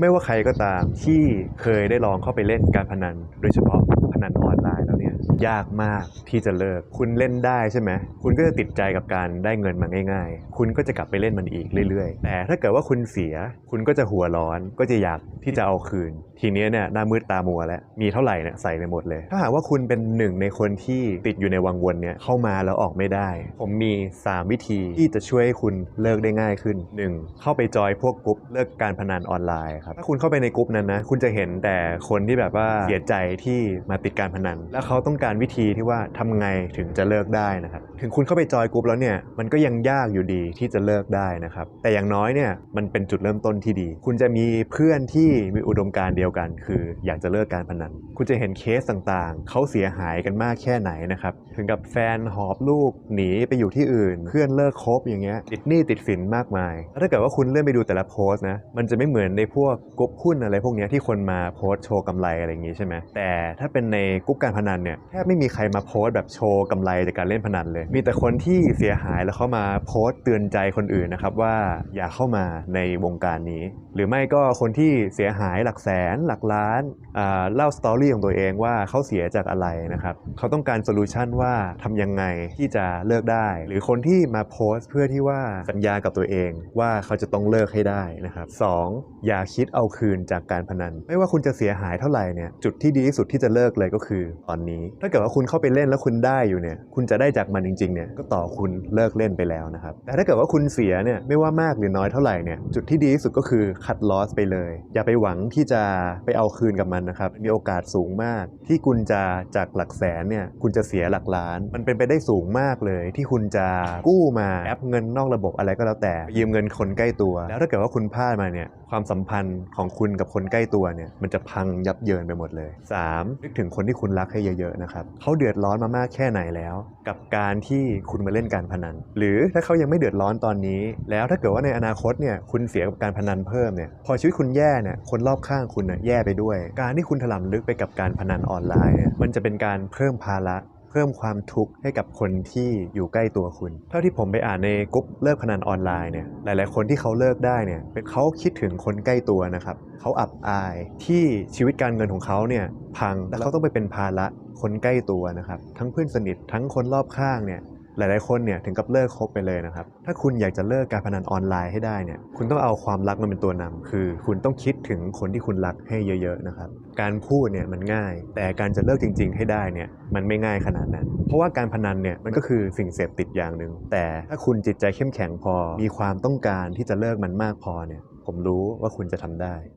ไม่ว่าใครก็ตามที่เคยได้ลองเข้าไปเล่นการพนันโดยเฉพาะพนันออนไลน์แล้วเนี่ย ยากมากที่จะเลิก คุณเล่นได้ใช่ไหม คุณก็จะติดใจกับการได้เงินมาง่าย ๆ คุณก็จะกลับไปเล่นมันอีกเรื่อยๆ แต่ถ้าเกิดว่าคุณเสีย คุณก็จะหัวร้อน ก็จะอยากที่จะเอาคืน ทีนี้เนี่ยหน้ามืดตามัวแล้ว มีเท่าไหร่เนี่ยใส่ไปหมดเลย ถ้าหากว่าคุณเป็นหนึ่งในคนที่ติดอยู่ในวังวนเนี่ยเข้ามาแล้วออกไม่ได้ ผมมี 3 วิธีที่จะช่วยให้คุณเลิกได้ง่ายขึ้น 1. เข้าไปจอยพวกกลุ่มเลิกการพนันออนไลน์ครับ ถ้าคุณเข้าไปในกลุ่มนั้นนะ คุณจะเห็นแต่คนที่แบบว่าเสียใจที่มาติดการพนัน แล้วเขาต้องการวิธีที่ว่าทำไงถึงจะเลิกได้นะครับ ถึงคุณเข้าไปจอยกลุ่มแล้วเนี่ยมันก็ยังยากอยู่ดีที่จะเลิกได้นะครับ แต่อย่างน้อยเนี่ยมันเป็นจุดเริ่มต้นที่ดี คุณจะมีเพื่อนที่มีอุดมการณ์เดียวกัน คืออยากจะเลิกการพนัน คุณจะเห็นเคสต่างๆ เขาเสียหายกันมากแค่ไหนนะครับ ถึงกับแฟนหอบลูกหนีไปอยู่ที่อื่น เพื่อนเลิกคบอย่างเงี้ยติดหนี้ติดสินมากมาย ถ้าเกิดว่าคุณเลื่อนไปดูแต่ละโพสต์นะ มันจะไม่เหมือนในพวกกลุ่มหุ้นอะไรพวกเนี้ยที่คนมาโพสต์โชว์กำไรอะไรอย่างงี้ใช่ไหมแต่ถ้าเป็นในกลุ่มการพนันเนี่ยแทบไม่มีใครมาโพสต์แบบโชว์กำไรจากการเล่นพนันเลย มีแต่คนที่เสียหายแล้วเขามาโพสต์เตือนใจคนอื่นนะครับว่าอย่าเข้ามาในวงการนี้ หรือไม่ก็คนที่เสียหายหลักแสนหลักล้านเล่าสตอรี่ของตัวเองว่าเขาเสียจากอะไรนะครับเขาต้องการโซลูชันว่าทำยังไงที่จะเลิกได้ หรือคนที่มาโพสต์เพื่อที่ว่าสัญญากับตัวเองว่าเขาจะต้องเลิกให้ได้นะครับสองอย่าคิดเอาคืนจากการพนัน ไม่ว่าคุณจะเสียหายเท่าไหร่เนี่ยจุดที่ดีที่สุดที่จะเลิกเลยก็คือตอนนี้ถ้าเกิดว่าคุณเข้าไปเล่นแล้วคุณได้อยู่เนี่ย คุณจะได้จากมันจริงๆเนี่ยก็ต่อคุณเลิกเล่นไปแล้วนะครับ แต่ถ้าเกิดว่าคุณเสียเนี่ยไม่ว่ามากหรือน้อยเท่าไหร่เนี่ยจุดที่ดีที่สุดก็คือคัดลอสไปเลย อย่าไปหวังที่จะไปเอาคืนกับมันนะครับ มีโอกาสสูงมาก ที่คุณจะจากหลักแสนเนี่ยคุณจะเสียหลักล้าน มันเป็นไปได้สูงมากเลย ที่คุณจะกู้มาแอปเงินนอกระบบอะไรก็แล้วแต่ ยืมเงินคนใกล้ตัว แล้วถ้าเกิดว่าคุณพลาดมาเนี่ยความสัมพันธ์ของคุณกับคนใกล้ตัวเนี่ยมันจะพังยับเยินไปหมดเลย 3. นึกถึงคนที่คุณรักให้เยอะนะครับเขาเดือดร้อนมามากแค่ไหนแล้ว กับการที่คุณมาเล่นการพนัน หรือถ้าเขายังไม่เดือดร้อนตอนนี้ แล้วถ้าเกิดว่าในอนาคตเนี่ยคุณเสียกับการพนันเพิ่มเนี่ยพอชีวิตคุณแย่เนี่ยคนรอบข้างคุณเนี่ยแย่ไปด้วย การที่คุณถลำลึกไปกับการพนันออนไลน์เนี่ยมันจะเป็นการเพิ่มภาระ พิ่มความทุกข์ให้กับคนที่อยู่ใกล้ตัวคุณ เท่าที่ผมไปอ่านในกลุ่มเลิกพนันออนไลน์เนี่ยหลาย ๆ คนที่เขาเลิกได้เนี่ยเป็นเขาคิดถึงคนใกล้ตัวนะครับเขาอับอายที่ชีวิตการเงินของเขาเนี่ยพังแล้วเขาต้องไปเป็นภาระคนใกล้ตัวนะครับทั้งเพื่อนสนิททั้งคนรอบข้างเนี่ย หลาย ๆ คนเนี่ยถึงกับเลิกคบไปเลยนะครับ ถ้าคุณอยากจะเลิกการพนันออนไลน์ให้ได้เนี่ยคุณต้องเอาความรักมาเป็นตัวนำคือ คุณต้องคิดถึงคนที่คุณรักให้เยอะ ๆ นะครับ การพูดเนี่ยมันง่าย แต่การจะเลิกจริง ๆ ให้ได้เนี่ยมันไม่ง่ายขนาดนั้น เพราะว่าการพนันเนี่ยมันก็คือสิ่งเสพติดอย่างหนึ่งแต่ถ้าคุณจิตใจเข้มแข็งพอ มีความต้องการที่จะเลิกมันมากพอเนี่ยผมรู้ว่าคุณจะทำได้